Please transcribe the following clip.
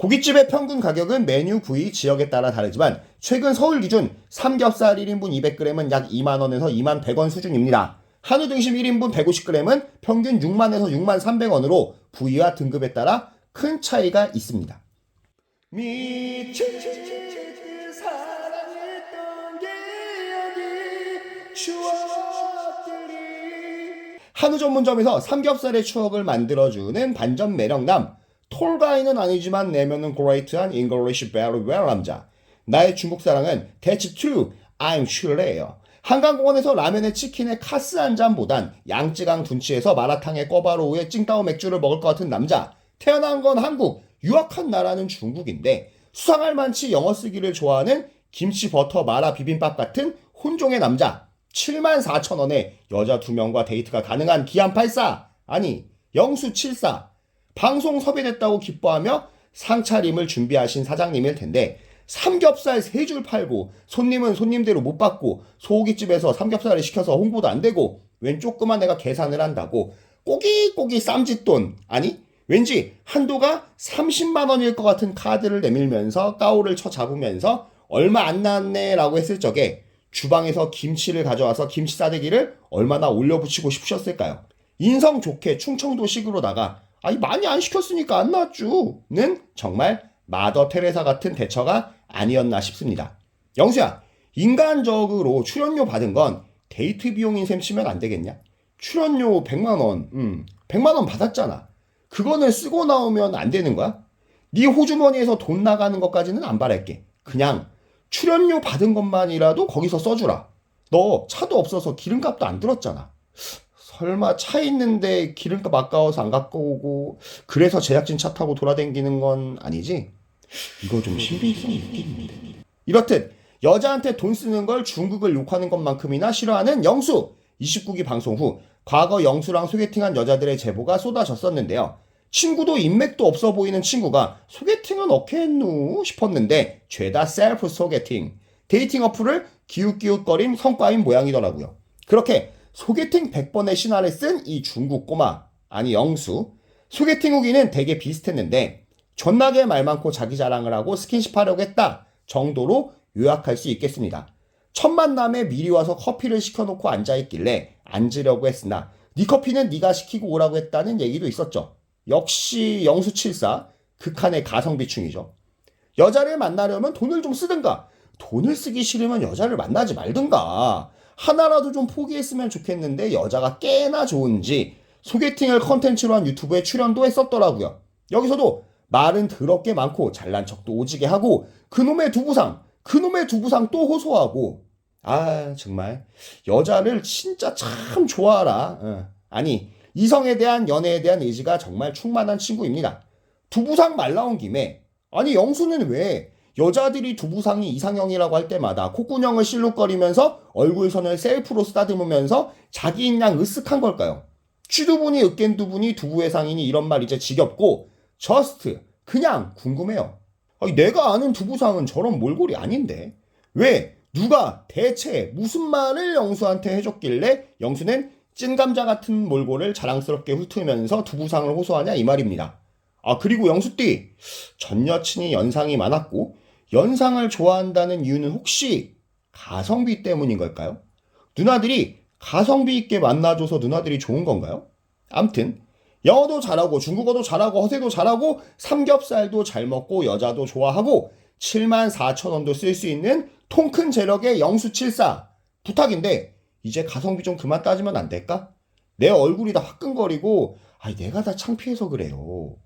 고깃집의 평균 가격은 메뉴 부위 지역에 따라 다르지만 최근 서울 기준 삼겹살 1인분 200g은 약 2만원에서 2만 100원 수준입니다. 한우 등심 1인분 150g은 평균 6만에서 6만 300원으로 부위와 등급에 따라 큰 차이가 있습니다. 미친 그 사랑했던 기억이 추억들이 한우 전문점에서 삼겹살의 추억을 만들어주는 반전 매력남 톨가이는 아니지만 내면은 그레이트한 English very well 남자. 나의 중국 사랑은 That's true I'm sure예요. 한강공원에서 라면에 치킨에 카스 한 잔보단 양쯔강 둔치에서 마라탕에 꿔바로우에 찡따오 맥주를 먹을 것 같은 남자. 태어난 건 한국 유학한 나라는 중국인데 수상할 만치 영어 쓰기를 좋아하는 김치 버터 마라 비빔밥 같은 혼종의 남자. 7만 4천 원에 여자 두 명과 데이트가 가능한 기안 84 아니 영수 74 방송 섭외됐다고 기뻐하며 상차림을 준비하신 사장님일 텐데 삼겹살 세 줄 팔고 손님은 손님대로 못 받고 소고기집에서 삼겹살을 시켜서 홍보도 안 되고 웬 조그만 애가 계산을 한다고 꼬기꼬기 쌈짓돈 아니 왠지 한도가 30만 원일 것 같은 카드를 내밀면서 까오를 쳐 잡으면서 얼마 안 나왔네 라고 했을 적에 주방에서 김치를 가져와서 김치 싸대기를 얼마나 올려붙이고 싶으셨을까요? 인성 좋게 충청도식으로다가 아니 많이 안 시켰으니까 안 나왔죠는 정말 마더 테레사 같은 대처가 아니었나 싶습니다. 영수야, 인간적으로 출연료 받은 건 데이트 비용인 셈 치면 안 되겠냐? 출연료 100만 원, 음, 100만 원 받았잖아. 그거는 쓰고 나오면 안 되는 거야? 네 호주머니에서 돈 나가는 것까지는 안 바랄게. 그냥 출연료 받은 것만이라도 거기서 써주라. 너 차도 없어서 기름값도 안 들었잖아. 설마 차 있는데 기름값 아까워서 안 갖고 오고 그래서 제작진 차 타고 돌아다니는 건 아니지? 이거 좀 신빙성이 있겠는데. 이렇듯 여자한테 돈 쓰는 걸 중국을 욕하는 것만큼이나 싫어하는 영수 29기 방송 후 과거 영수랑 소개팅한 여자들의 제보가 쏟아졌었는데요. 친구도 인맥도 없어 보이는 친구가 소개팅은 어케했누 싶었는데 죄다 셀프 소개팅 데이팅 어플을 기웃기웃거린 성과인 모양이더라고요. 그렇게 소개팅 100번의 신화를 쓴 이 중국 꼬마 아니 영수 소개팅 후기는 되게 비슷했는데 존나게 말 많고 자기 자랑을 하고 스킨십 하려고 했다 정도로 요약할 수 있겠습니다. 첫 만남에 미리 와서 커피를 시켜놓고 앉아있길래 앉으려고 했으나 네 커피는 네가 시키고 오라고 했다는 얘기도 있었죠. 역시 영수칠사 극한의 가성비충이죠. 여자를 만나려면 돈을 좀 쓰든가 돈을 쓰기 싫으면 여자를 만나지 말든가 하나라도 좀 포기했으면 좋겠는데 여자가 꽤나 좋은지 소개팅을 컨텐츠로 한 유튜브에 출연도 했었더라고요. 여기서도 말은 더럽게 많고 잘난 척도 오지게 하고 그놈의 두부상 그놈의 두부상 또 호소하고. 아 정말. 여자를 진짜 참 좋아하라. 어. 아니 이성에 대한 연애에 대한 의지가 정말 충만한 친구입니다. 두부상 말 나온 김에. 아니 영수는 왜 여자들이 두부상이 이상형이라고 할 때마다 콧구녕을 실룩거리면서 얼굴선을 셀프로 쓰다듬으면서 자기인 양 으쓱한 걸까요? 쥐두분이 으깬두분이 두부의 상이니 이런 말 이제 지겹고 저스트 그냥 궁금해요. 아니, 내가 아는 두부상은 저런 몰골이 아닌데 왜 누가 대체 무슨 말을 영수한테 해줬길래 영수는 찐감자 같은 몰골을 자랑스럽게 훑으면서 두부상을 호소하냐 이 말입니다. 아 그리고 영수띠 전 여친이 연상이 많았고 연상을 좋아한다는 이유는 혹시 가성비 때문인 걸까요? 누나들이 가성비 있게 만나줘서 누나들이 좋은 건가요? 암튼 영어도 잘하고 중국어도 잘하고 허세도 잘하고 삼겹살도 잘 먹고 여자도 좋아하고 7만 4천 원도 쓸 수 있는 통큰 재력의 영수칠사 부탁인데 이제 가성비 좀 그만 따지면 안 될까? 내 얼굴이 다 화끈거리고 아니 내가 다 창피해서 그래요.